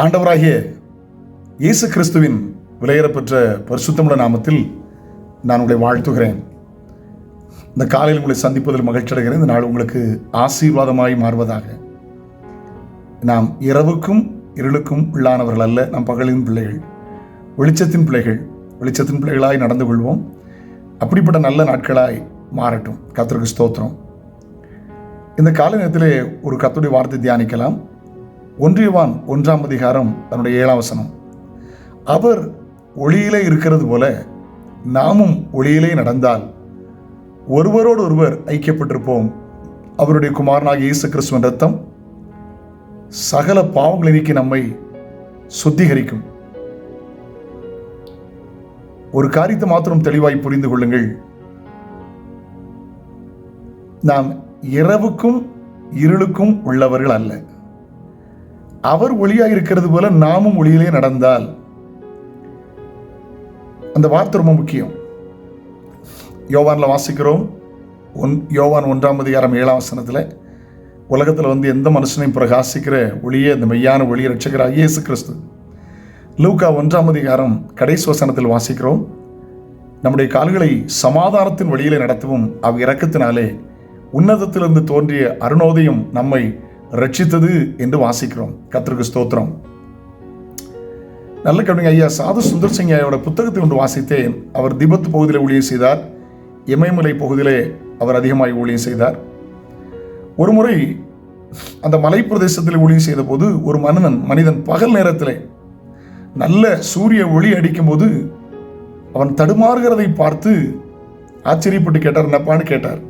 ஆண்டவராகிய இயேசு கிறிஸ்துவின் விலையேறப்பெற்ற பரிசுத்தமுள்ள நாமத்தில் நான் உங்களை வாழ்த்துகிறேன். இந்த காலையில் உங்களை சந்திப்பதில் மகிழ்ச்சி அடைகிறேன். இந்த நாள் உங்களுக்கு ஆசீர்வாதமாய் மாறுவதாக. நாம் இரவுக்கும் இருளுக்கும் உள்ளானவர்கள் அல்ல நாம் பகலின் பிள்ளைகள். வெளிச்சத்தின் பிள்ளைகள் வெளிச்சத்தின் பிள்ளைகளாய் நடந்து கொள்வோம். அப்படிப்பட்ட நல்ல நாட்களாய் மாறட்டும். கர்த்தருக்கு ஸ்தோத்திரம். இந்த காலை நேரத்திலே ஒரு கத்துடைய வார்த்தை தியானிக்கலாம். ஒன்றியவான் ஒன்றாம் அதிகாரம் தன்னுடைய ஏழாம் வசனம். அவர் ஒளியிலே இருக்கிறது போல நாமும் ஒளியிலே நடந்தால் ஒருவரோடு ஒருவர் ஐக்கியப்பட்டிருப்போம். அவருடைய குமாரனாக இயேசு கிறிஸ்துவின் ரத்தம் சகல பாவங்களை நீக்கி நம்மை சுத்திகரிக்கும். ஒரு காரியத்தை மாத்திரம் தெளிவாய் புரிந்து கொள்ளுங்கள். நாம் இரவுக்கும் இருளுக்கும் உள்ளவர்கள் அல்ல. அவர் ஒளியாக இருக்கிறது போல நாமும் ஒளியிலே நடந்தால். அந்த வார்த்தை ரொம்ப முக்கியம். யோவானில் வாசிக்கிறோம். ஒன் யோவான் ஒன்றாம் அதிகாரம் ஏழாம் வசனத்தில் உலகத்தில் வந்து எந்த மனுஷனையும் பிரகாசிக்கிற ஒளியே இந்த மெய்யான ஒளி ரட்சகராக ஐயேசு கிறிஸ்து. லூக்கா ஒன்றாம் அதிகாரம் கடைசி வசனத்தில் வாசிக்கிறோம். நம்முடைய கால்களை சமாதானத்தின் வழியிலே நடத்தவும் அவ் இறக்கத்தினாலே உன்னதத்திலிருந்து தோன்றிய அருணோதயம் நம்மை ரட்சித்தது என்று வாசிக்கிறோம். கத்திற்கு ஸ்தோத்திரம். நல்ல கவிஞர் ஐயா சாது சுந்தர் சிங் ஐயாவோட புத்தகத்தை ஒன்று வாசித்தேன். அவர் திபத் பகுதியில் ஊழியம் செய்தார். இமயமலை பகுதியிலே அவர் அதிகமாக ஊழியம் செய்தார். ஒரு முறை அந்த மலை பிரதேசத்தில் ஊழியம் செய்த போது ஒரு மனிதன் மனிதன் பகல் நேரத்திலே நல்ல சூரிய ஒளி அடிக்கும்போது அவன் தடுமாறுகிறதை பார்த்து ஆச்சரியப்பட்டு கேட்டார் என்னப்பான்னு கேட்டார்.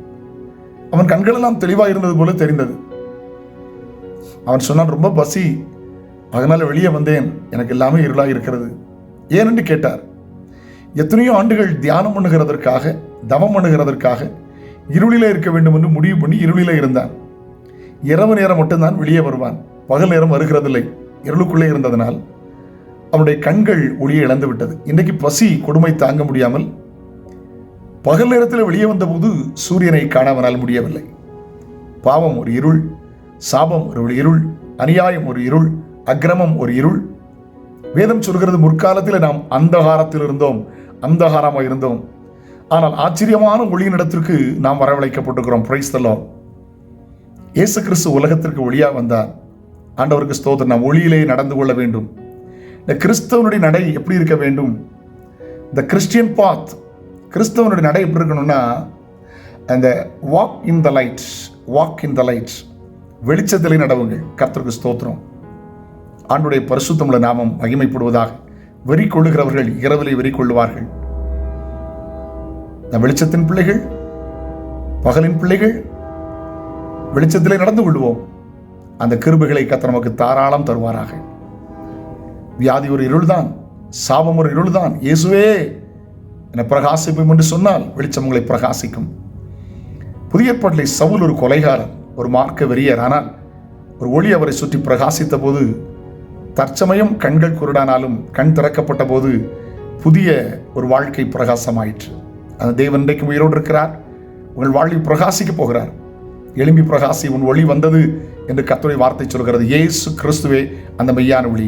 அவன் கண்களெல்லாம் தெளிவாக இருந்தது போல தெரிந்தது. அவன் சொன்னான் ரொம்ப பசி. அதனால் வெளியே வந்தேன். எனக்கு எல்லாமே இருளாக இருக்கிறது. ஏனென்று கேட்டார். எத்தனையோ ஆண்டுகள் தியானம் பண்ணுகிறதற்காக தவம் பண்ணுகிறதற்காக இருளில இருக்க வேண்டும் என்று முடிவு பண்ணி இருளில இருந்தான். இரவு நேரம் மட்டும்தான் வெளியே வருவான். பகல் நேரம் வருகிறதில்லை. இருளுக்குள்ளே இருந்ததனால் அவனுடைய கண்கள் ஒளியை இழந்து விட்டது. இன்றைக்கு பசி கொடுமை தாங்க முடியாமல் பகல் நேரத்தில் வெளியே வந்தபோது சூரியனை காண அவனால் முடியவில்லை. பாவம் ஒரு இருள் சாபம் ஒரு இருள் அநியாயம் ஒரு இருள் அக்கிரமம் ஒரு இருள். வேதம் சொல்கிறது முற்காலத்தில் நாம் அந்தகாரத்தில் இருந்தோம் அந்தகாரமாக இருந்தோம். ஆனால் ஆச்சரியமான ஒளியினிடத்திற்கு நாம் வரவழைக்கப்பட்டிருக்கிறோம். பிரைஸ் தல்லோ இயேசு கிறிஸ்து உலகத்திற்கு ஒளியாக வந்தார். ஆண்டவருக்கு ஸ்தோத்திரம். நாம் ஒளியிலே நடந்து கொள்ள வேண்டும். இந்த கிறிஸ்தவனுடைய நடை எப்படி இருக்க வேண்டும்? இந்த கிறிஸ்டியன் பாத் கிறிஸ்தவனுடைய நடை எப்படி இருக்கணும்னா அந்த walk in the light walk in the light வெளிச்சத்திலே நடவுங்கள். கர்த்தருக்கு ஸ்தோத்திரம். ஆண்டுடைய பரிசுத்தமுள்ள நாமம் மகிமைப்படுவதாக. வெறி கொள்ளுகிறவர்கள் இரவிலே வெறி கொள்ளுவார்கள். இந்த வெளிச்சத்தின் பிள்ளைகள் பகலின் பிள்ளைகள் வெளிச்சத்திலே நடந்து கொள்வோம். அந்த கிருபைகளை கத்த நமக்கு தாராளம் தருவாராக. வியாதி ஒரு இருள்தான் சாபம் ஒரு இருள்தான். இயேசுவே என பிரகாசிப்போம் என்று சொன்னால் வெளிச்சம் உங்களை பிரகாசிக்கும். புதிய ஏற்பாட்டிலே சவுல் ஒரு கொலைகாரன். ஒரு மார்க்க வெறியர் ஆனால் ஒரு ஒளி அவரை சுற்றி பிரகாசித்த போது தற்சமயம் கண்கள் குருடானாலும் கண் திறக்கப்பட்ட போது புதிய ஒரு வாழ்க்கை பிரகாசமாயிற்று. அந்த தேவன் இன்றைக்கு உயிரோடு இருக்கிறார். உங்கள் வாழ்வில் பிரகாசிக்க போகிறார். எலும்பி பிரகாசி உன் ஒளி வந்தது என்று கத்துரை வார்த்தை சொல்கிறது. ஏசு கிறிஸ்துவே அந்த மெய்யான ஒளி.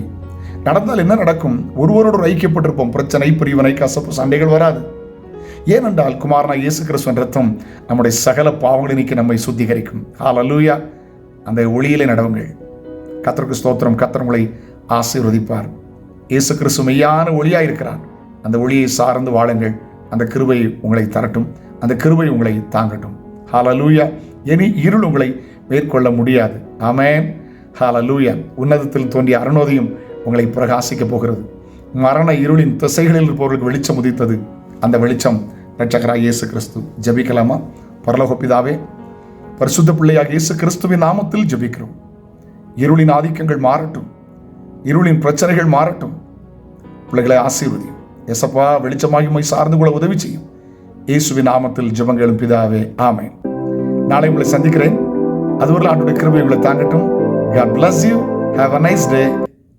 நடந்தால் என்ன நடக்கும்? ஒருவரோடு ஐக்கியப்பட்டிருப்போம். பிரச்சனை பிரிவினை கசப்பு சண்டைகள் வராது. ஏனென்றால் குமாரனா இயேசு கிறிஸ்துவன் ரத்தம் நம்முடைய சகல பாவங்களை நீக்கி நம்மை சுத்திகரிக்கும். ஹalleluya அந்த ஒளியிலே நடவுங்கள். கத்தருக்கு ஸ்தோத்திரம். கத்தரங்களை ஆசீர்வதிப்பார். இயேசு கிறிஸ்து மெய்யான ஒளியாக இருக்கிறார் அந்த ஒளியை சார்ந்து வாழுங்கள். அந்த கிருபை உங்களை தரட்டும். அந்த கிருபை உங்களை தாங்கட்டும். ஹalleluya இனி இருள் உங்களை மேற்கொள்ள முடியாது. அமே ஹால் அலூயா உன்னதத்தில் தோன்றிய அருணோதயம் உங்களை பிரகாசிக்கப் போகிறது. மரண இருளின் திசைகளில் இருப்பவர்களுக்கு வெளிச்சம் உதித்தது. அந்த வெளிச்சம் ரட்சகராக இயேசு கிறிஸ்து ஜபிக்கலாமா? பரலோக பிதாவே பரிசுத்த பிள்ளையாக இயேசு கிறிஸ்துவின் நாமத்தில் ஜபிக்கிறோம். இருளின் ஆதிக்கங்கள் மாறட்டும். இருளின் பிரச்சனைகள் மாறட்டும். பிள்ளைகளை ஆசீர்வதி எசப்பா வெளிச்சமாகி உம்மை சார்ந்து கொள்ள உதவி செய்யும். இயேசுவின் நாமத்தில் ஜபங்களும் பிதாவே ஆமை நாளை உங்களை சந்திக்கிறேன். அதுவரை ஆண்டுடைய கிருபை உங்களை தாங்கட்டும். God bless you. Have a nice day.